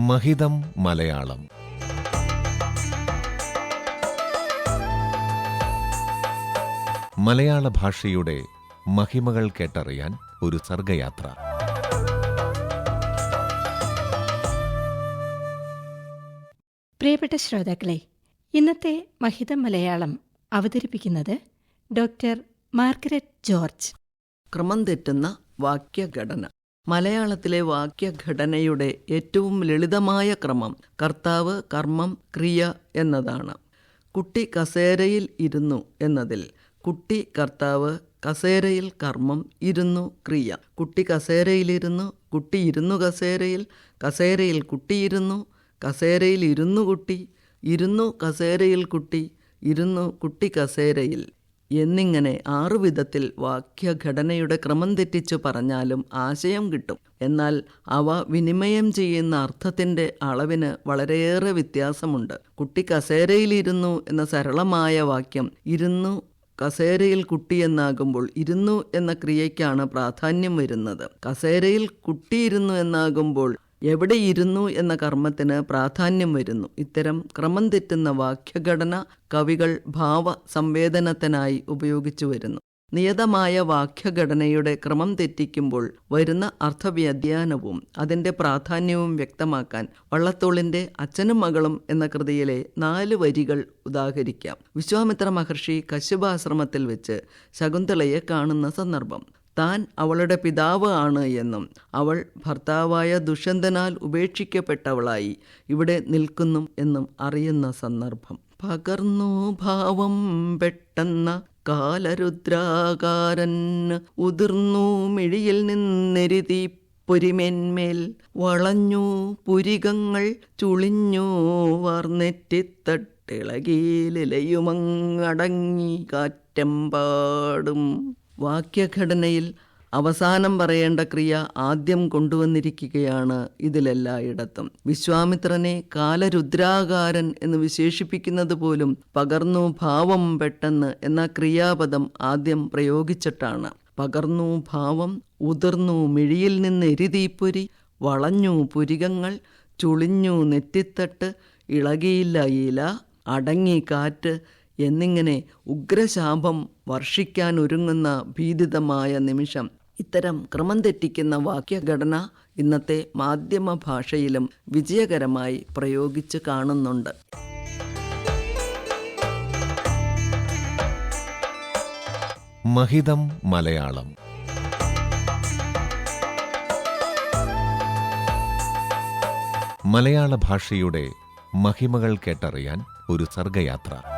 മഹിതം മലയാളം. മലയാള ഭാഷയുടെ മഹിമകൾ കേട്ടറിയാൻ ഒരു സർഗയാത്ര. പ്രിയപ്പെട്ട ശ്രോതാക്കളെ ഇന്നത്തെ മഹിതം മലയാളം അവതരിപ്പിക്കുന്നത് ഡോക്ടർ മാർഗരറ്റ് ജോർജ്. ക്രമം തെറ്റുന്ന വാക്യഘടന. മലയാളത്തിലെ വാക്യഘടനയുടെ ഏറ്റവും ലളിതമായ ക്രമം കർത്താവ് കർമ്മം ക്രിയ എന്നതാണ്. കുട്ടി കസേരയിൽ ഇരുന്നു എന്നതിൽ കുട്ടി കർത്താവ് കസേരയിൽ കർമ്മം ഇരുന്നു ക്രിയ. കുട്ടി കസേരയിലിരുന്നു കുട്ടി ഇരുന്നു കസേരയിൽ കസേരയിൽ കുട്ടിയിരുന്നു കസേരയിൽ ഇരുന്നു കുട്ടി ഇരുന്നു കസേരയിൽ കുട്ടി ഇരുന്നു കുട്ടി കസേരയിൽ. എന്നിങ്ങനെ ആറു വിധത്തിൽ വാക്യഘടനയുടെ ക്രമം തെറ്റിച്ചു പറഞ്ഞാലും ആശയം കിട്ടും. എന്നാൽ അവ വിനിമയം ചെയ്യുന്ന അർത്ഥത്തിന്റെ അളവിന് വളരെയേറെ വ്യത്യാസമുണ്ട്. കുട്ടി കസേരയിലിരുന്നു എന്ന സരളമായ വാക്യം ഇരുന്നു കസേരയിൽ കുട്ടിയെന്നാകുമ്പോൾ ഇരുന്നു എന്ന ക്രിയയ്ക്കാണ് പ്രാധാന്യം വരുന്നത്. കസേരയിൽ കുട്ടിയിരുന്നു എന്നാകുമ്പോൾ എവിടെ ഇരുന്നു എന്ന കർമ്മത്തിന് പ്രാധാന്യം വരുന്നു. ഇത്തരം ക്രമം തെറ്റുന്ന വാക്യഘടന കവികൾ ഭാവ സംവേദനത്തിനായി ഉപയോഗിച്ചു വരുന്നു. നിയതമായ വാക്യഘടനയുടെ ക്രമം തെറ്റിക്കുമ്പോൾ വരുന്ന അർത്ഥവ്യതിയാനവും അതിന്റെ പ്രാധാന്യവും വ്യക്തമാക്കാൻ വള്ളത്തോളിന്റെ അച്ഛനും മകളും എന്ന കൃതിയിലെ നാല് വരികൾ ഉദാഹരിക്കാം. വിശ്വാമിത്ര മഹർഷി കശ്യപാശ്രമത്തിൽ വെച്ച് ശകുന്തളയെ കാണുന്ന സന്ദർഭം. താൻ അവളുടെ പിതാവ് ആണ് എന്നും അവൾ ഭർത്താവായ ദുഷ്യന്തനാൽ ഉപേക്ഷിക്കപ്പെട്ടവളായി ഇവിടെ നിൽക്കുന്നു എന്നും അറിയുന്ന സന്ദർഭം. പകർന്നു ഭാവം പെട്ടെന്ന കാലരുദ്രാകാരൻ ഉതിർന്നു മിഴിയിൽ നിന്നെരുതി പൊരിമേന്മേൽ വളഞ്ഞു പുരികങ്ങൾ ചുളിഞ്ഞു വാർന്നെറ്റിത്തട്ടിളകിയിലയുമങ്ങടങ്ങി കാറ്റെമ്പാടും വാക്യഘടനയിൽ അവസാനം പറയേണ്ട ക്രിയ ആദ്യം കൊണ്ടുവന്നിരിക്കുകയാണ് ഇതിലെല്ലായിടത്തും. വിശ്വാമിത്രനെ കാലരുദ്രാകാരൻ എന്ന് വിശേഷിപ്പിക്കുന്നത് പോലും പകർന്നു ഭാവം പെട്ടെന്ന് എന്ന ക്രിയാപദം ആദ്യം പ്രയോഗിച്ചിട്ടാണ്. പകർന്നു ഭാവം ഉതിർന്നു മിഴിയിൽ നിന്ന് എരിതീപ്പൊരി വളഞ്ഞു പുരികങ്ങൾ ചുളിഞ്ഞു നെറ്റിത്തട്ട് ഇളകിയില്ല ഇല അടങ്ങി കാറ്റ് എന്നിങ്ങനെ ഉഗ്രശാപം വർഷിക്കാൻ ഒരുങ്ങുന്ന ഭീതിതമായ നിമിഷം ഇത്തരം ക്രമം തെറ്റിക്കുന്ന വാക്യഘടന ഇന്നത്തെ മാധ്യമ ഭാഷയിലും വിജയകരമായി പ്രയോഗിച്ച് കാണുന്നുണ്ട്. മഹിതം മലയാളം. മലയാള ഭാഷയുടെ മഹിമകൾ കേട്ടറിയാൻ ഒരു സർഗയാത്ര.